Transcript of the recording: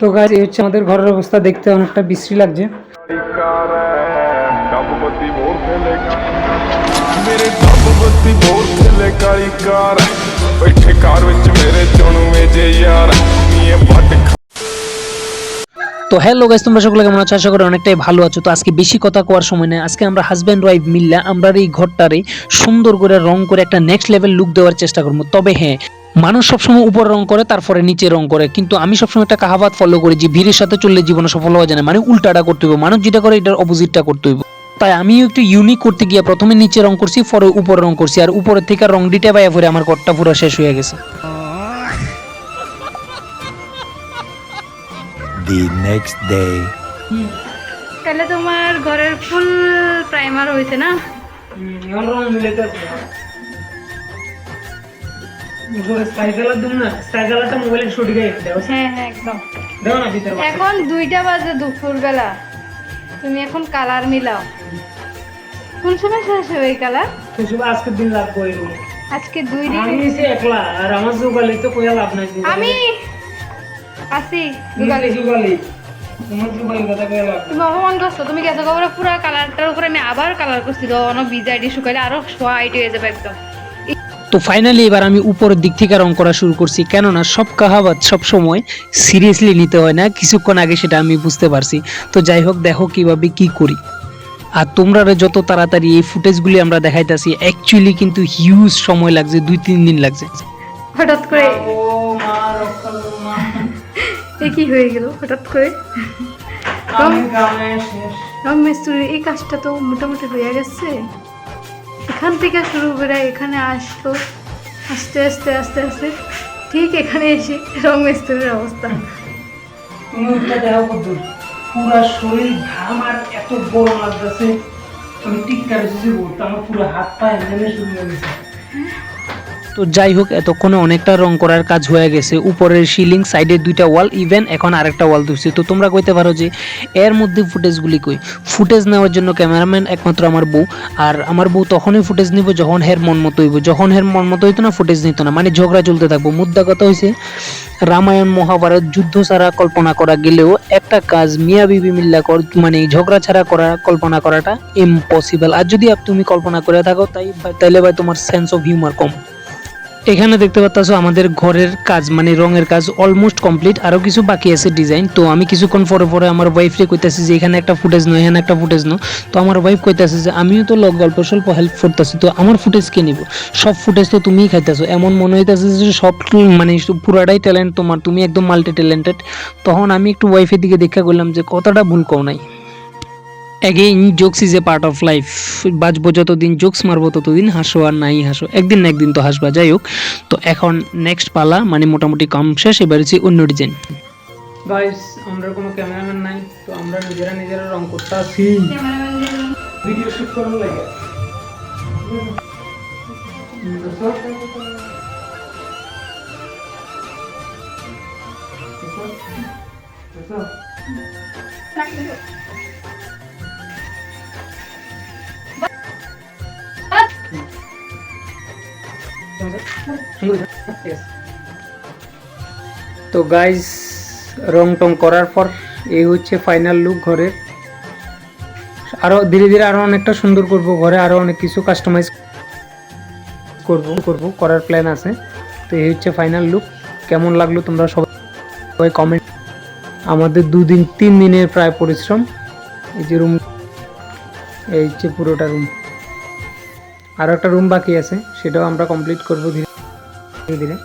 তো গাছ এই হচ্ছে আমাদের ঘরের অবস্থা। দেখতে অনেকটা বিশ্রী লাগছে। তো হ্যালো লোক তোমরা সকলে কেমন আছো? আশা করি অনেকটাই ভালো আছো। তো আজকে বেশি কথা কোয়ার সময় নেই। আজকে আমরা হাজব্যান্ড ওয়াইফ মিললে আমরা এই ঘরটারে সুন্দর করে রং করে একটা নেক্সট লেভেল লুক দেওয়ার চেষ্টা করব। তবে হ্যাঁ মানুষ সবসময় উপর রং করে তারপরে নিচে রং করে। কিন্তু আমি সবসময় একটা কাহাবাত ফলো করি যে ভিড়ের সাথে চললে জীবনে সফল হওয়া যায় না। মানে উল্টাটা করতে হবে মানুষ যেটা করে এটার অপোজিটটা করতে হইব। তাই আমিও একটু ইউনিক করতে গিয়ে প্রথমে নিচে রং করছি পরে উপরে রং করছি। আর উপরের থেকে রং দিতে বাইয়া পরে আমার ঘরটা পুরো শেষ হয়ে গেছে। The next day. তাহলে তোমার ঘরের ফুল প্রাইমার হয়েছে না? রং মিলাইতে এখন দুইটা বাজে দুপুরবেলা। তুমি এখন কালার মিলাও। কোন সময় শেষ হবে এই কালার আজকের দিন লাগবো এরকম আজকে দুই দিন। আমি একলা আর আমার তো কোয়া লাভ নাই আমি আসি লাভ তুমি অপমান করছ তুমি গেছো পুরো কালারটার উপরে আমি আবার কালার করছি তো অনেক বিজাইডি শুকাইলে আরও হোয়াইট হয়ে যাবে একদম। তো ফাইনালি এবার আমি উপরের দিক থেকে রং করা শুরু করছি। কেননা সব কাহাবাত সব সময় সিরিয়াসলি নিতে হয় না কিছুক্ষণ আগে সেটা আমি বুঝতে পারছি। তো যাই হোক দেখো কীভাবে কি করি। আর তোমরা যত তাড়াতাড়ি এই ফুটেজগুলি আমরা দেখাইতেছি অ্যাকচুয়ালি কিন্তু হিউজ সময় লাগছে দুই তিন দিন লাগছে। হঠাৎ করে? এ কি হয়ে গেল হঠাৎ করে? শেষ। এই কাজটা তো মোটামুটি হয়ে গেছে। এখান থেকে শুরু করে এখানে আসতো, আস্তে আস্তে আস্তে আস্তে, ঠিক এখানে এসে রং মিস্ত্রির অবস্থা। তুমি ওইটা দেখো কত পুরা শরীর ঘাম আর এত গরম লাগতেছে। আমি টিক্কা রেখেছি আমার পুরো হাত পায়ে এমনি শুরু হয়ে গেছে। তো যাই হোক, এতক্ষণে অনেকটা রং করার কাজ হয়ে গেছে। উপরের সিলিং সাইডের দুইটা ওয়াল ইভেন এখন আরেকটা ওয়াল দিচ্ছি তো তোমরা কইতে পারো যে এর মধ্যে ফুটেজগুলি কই? ফুটেজ নেওয়ার জন্য ক্যামেরাম্যান একমাত্র আমার বউ। আর আমার বউ তখনই ফুটেজ নিব যখন হের মন মতো হইব। যখন হের মন মতো হইতো না, ফুটেজ নিত না। মানে ঝগড়া চলতে থাকব। মুদ্রা কথা হয়েছে রামায়ণ মহাভারত যুদ্ধ ছাড়া কল্পনা করা গেলেও একটা কাজ মিয়া বিবি মিল্লা কর মানে ঝগড়া ছাড়া করা, কল্পনা করাটা ইম্পসিবল আর যদি তুমি কল্পনা করে থাকো, তাই তাইলে ভাই তোমার সেন্স অফ হিউমার কম। এখানে দেখতে পাচ্ছ আমাদের ঘরের কাজ মানে রঙের কাজ অলমোস্ট কমপ্লিট আরও কিছু বাকি আছে ডিজাইন তো আমি কিছুক্ষণ পরে পরে আমার ওয়াইফরে কইতাছি যে, এখানে একটা ফুটেজ নয় এখানে একটা ফুটেজ নো। তো আমার ওয়াইফ কইতাছে যে, আমিও তো লোক গল্প স্বল্প হেল্প করতেছি, তো আমার ফুটেজ কে নিব? সব ফুটেজ তো তুমিই খাইতেছো। এমন মনে হইতেছে যে, সব মানে পুরাটাই ট্যালেন্ট তোমার, তুমি একদম মাল্টি ট্যালেন্টেড তখন আমি একটু ওয়াইফের দিকে দেখা করলাম যে কতটা ভুল কও নাই। Again jokes is a part of life বাঁচবো যতদিন জোকস মারবো ততদিন হাসো আর নাই হাসো। একদিন না একদিন তো হাসবা যাই হোক। তো এখন নেক্সট পালা মানে মোটামুটি কম শেষ এবার হচ্ছে অন্য ডিজাইন গাইস আমরা কোনো ক্যামেরাম্যান নাই তো আমরা নিজেরা নিজেরা রং করতে আছি। ভিডিও শুট করার লাগে। তো গাইস রং টং করার পর এই হচ্ছে ফাইনাল লুক ঘরের আরও ধীরে ধীরে আরও অনেকটা সুন্দর করব ঘরে, আরও অনেক কিছু কাস্টমাইজ করব করব, করার প্ল্যান আছে। তো এই হচ্ছে ফাইনাল লুক কেমন লাগল তোমরা সবাই কমেন্ট আমাদের দুদিন, তিন দিনের প্রায় পরিশ্রম। এই যে রুম এই হচ্ছে পুরোটা রুম আরও একটা রুম বাকি আছে সেটাও আমরা কমপ্লিট করব ধীরে ধীরে।